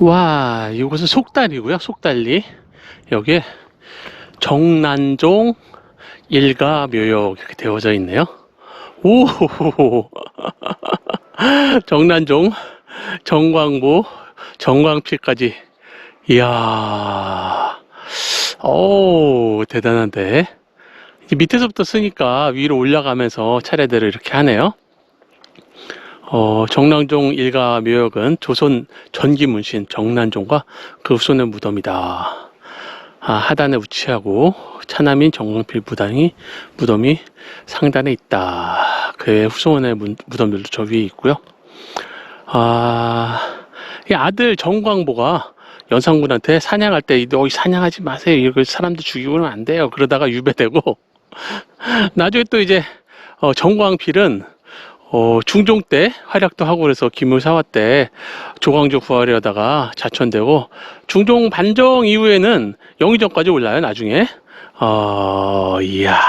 와, 이곳은 속달이고요. 속달리. 여기에 정난종 일가 묘역 이렇게 되어져 있네요. 오, 정난종, 정광보, 정광필까지. 이야, 오, 대단한데. 밑에서부터 쓰니까 위로 올라가면서 차례대로 이렇게 하네요. 어, 정난종 일가 묘역은 조선 전기 문신 정난종과 그 후손의 무덤이다. 아, 하단에 위치하고 차남인 정광필 무당이 무덤이 상단에 있다. 그의 후손의 문- 무덤들도 저 위에 있고요. 아, 이 아들 정광보가 연산군한테 사냥할 때너 사냥하지 마세요. 이거 사람들 죽이고는 안 돼요. 그러다가 유배되고 나중에 또 이제 어, 정광필은 어, 중종 때 활약도 하고 그래서 기물사화 때 조광조 구하려다가 자천되고 중종 반정 이후에는 영의정까지 올라요 나중에. 어 이야.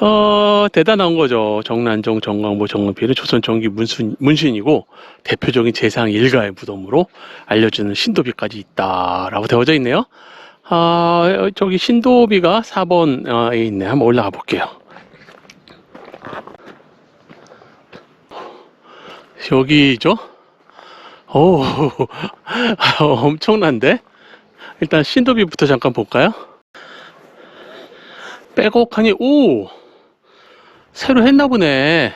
어 대단한 거죠. 정난종 정광보 정광필은 조선 정기 문신, 문신이고 대표적인 재상 일가의 무덤으로 알려지는 신도비까지 있다라고 되어져 있네요. 아 저기 신도비가 4번에 있네. 한번 올라가 볼게요 여기죠? 오, 엄청난데? 일단 신도비부터 잠깐 볼까요? 빼곡하니, 오! 새로 했나 보네.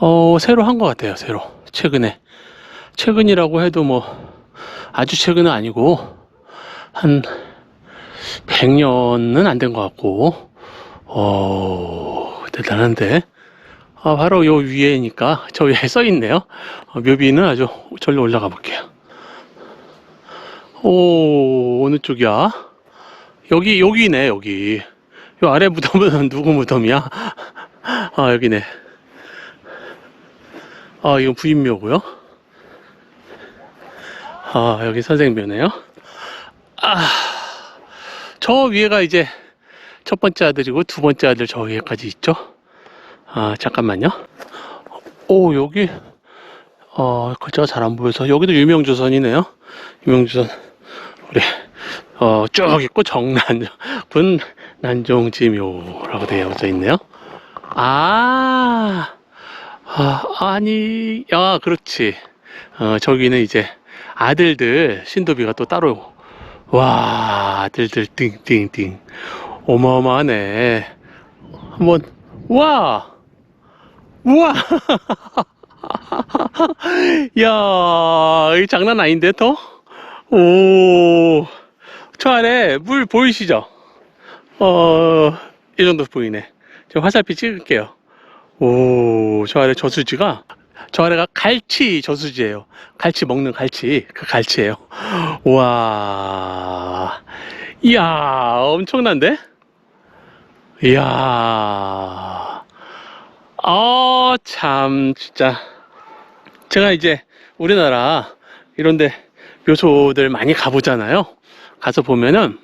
어, 새로 한 것 같아요, 새로. 최근에. 최근이라고 해도 뭐, 아주 최근은 아니고, 한, 100년은 안 된 것 같고, 어, 대단한데. 아, 바로 요 위에니까 저 위에 써 있네요. 어, 묘비는 아주 절로 올라가 볼게요. 오, 어느 쪽이야? 여기, 여기네, 여기. 요 아래 무덤은 누구 무덤이야? 아, 여기네. 아, 이건 부인묘고요. 아, 여기 선생묘네요. 아. 저 위에가 이제 첫 번째 아들이고 두 번째 아들 저 위에까지 있죠. 아 잠깐만요. 오 여기 어 글자가 잘 안 보여서 여기도 유명조선이네요. 유명조선 우리 어 쭉 있고 정난군 난종지묘라고 되어져 있네요. 아, 아 아니 야 그렇지. 어 저기는 이제 아들들 신도비가 또 따로 와, 아들들 띵띵띵. 어마어마하네. 한번, 와! 우와! 야, 이 장난 아닌데, 더? 오, 저 아래 물 보이시죠? 어, 이 정도 보이네. 저 화살표 찍을게요. 오, 저 아래 저수지가, 저 아래가 갈치 저수지예요. 갈치 먹는 갈치, 그 갈치예요. 와, 이야, 엄청난데? 이야, 아, 참, 진짜. 제가 이제 우리나라 이런데 묘소들 많이 가보잖아요. 가서 보면은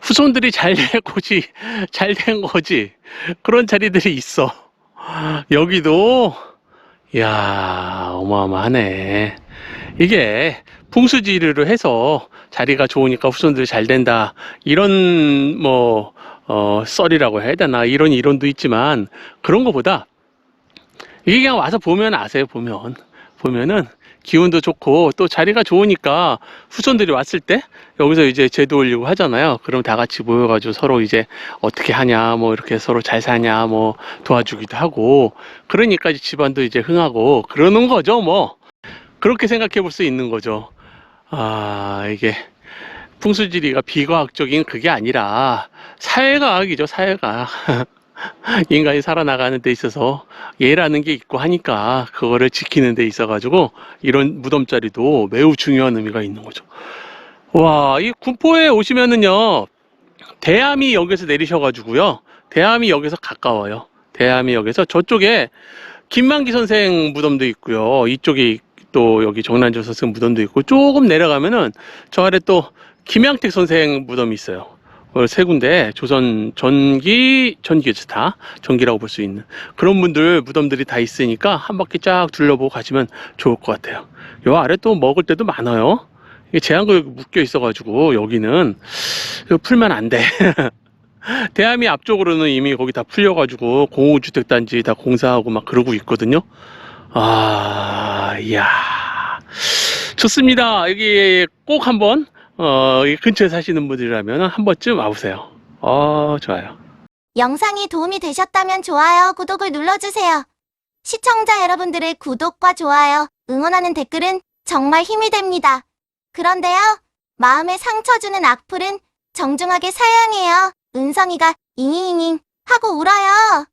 후손들이 잘 된 곳이 잘 된 거지. 그런 자리들이 있어. 여기도, 이야, 어마어마하네. 이게 풍수지리로 해서 자리가 좋으니까 후손들이 잘 된다. 이런 뭐 어, 썰이라고 해야 되나 이런 이론도 있지만 그런 것보다 이게 그냥 와서 보면 아세요. 보면 보면은 기운도 좋고 또 자리가 좋으니까 후손들이 왔을 때 여기서 이제 제도 올리고 하잖아요. 그럼 다 같이 모여가지고 서로 이제 어떻게 하냐 뭐 이렇게 서로 잘 사냐 뭐 도와주기도 하고 그러니까 집안도 이제 흥하고 그러는 거죠 뭐 그렇게 생각해 볼 수 있는 거죠. 아, 이게 풍수지리가 비과학적인 그게 아니라 사회과학이죠, 사회과학. 인간이 살아나가는 데 있어서 예라는 게 있고 하니까 그거를 지키는 데 있어 가지고 이런 무덤자리도 매우 중요한 의미가 있는 거죠. 와, 이 군포에 오시면은요, 대암이 역에서 내리셔 가지고요, 대암이 역에서 가까워요. 대암이 역에서 저쪽에 김만기 선생 무덤도 있고요. 이쪽에 또 여기 정난조 선생 무덤도 있고 조금 내려가면은 저 아래 또 김양택 선생 무덤이 있어요. 어, 세 군데 조선 전기 전기스타 전기라고 볼 수 있는 그런 분들 무덤들이 다 있으니까 한 바퀴 쫙 둘러보고 가시면 좋을 것 같아요. 요 아래 또 먹을 때도 많아요. 제한구역 묶여 있어가지고 여기는 풀면 안 돼. 대함이 앞쪽으로는 이미 거기 다 풀려가지고 공호주택단지 다 공사하고 막 그러고 있거든요. 아, 이야. 좋습니다. 여기 꼭 한번, 어, 이 근처에 사시는 분들이라면 한 번쯤 와보세요. 어, 좋아요. 영상이 도움이 되셨다면 좋아요, 구독을 눌러주세요. 시청자 여러분들의 구독과 좋아요, 응원하는 댓글은 정말 힘이 됩니다. 그런데요, 마음에 상처 주는 악플은 정중하게 사양해요. 은성이가 잉잉잉 하고 울어요.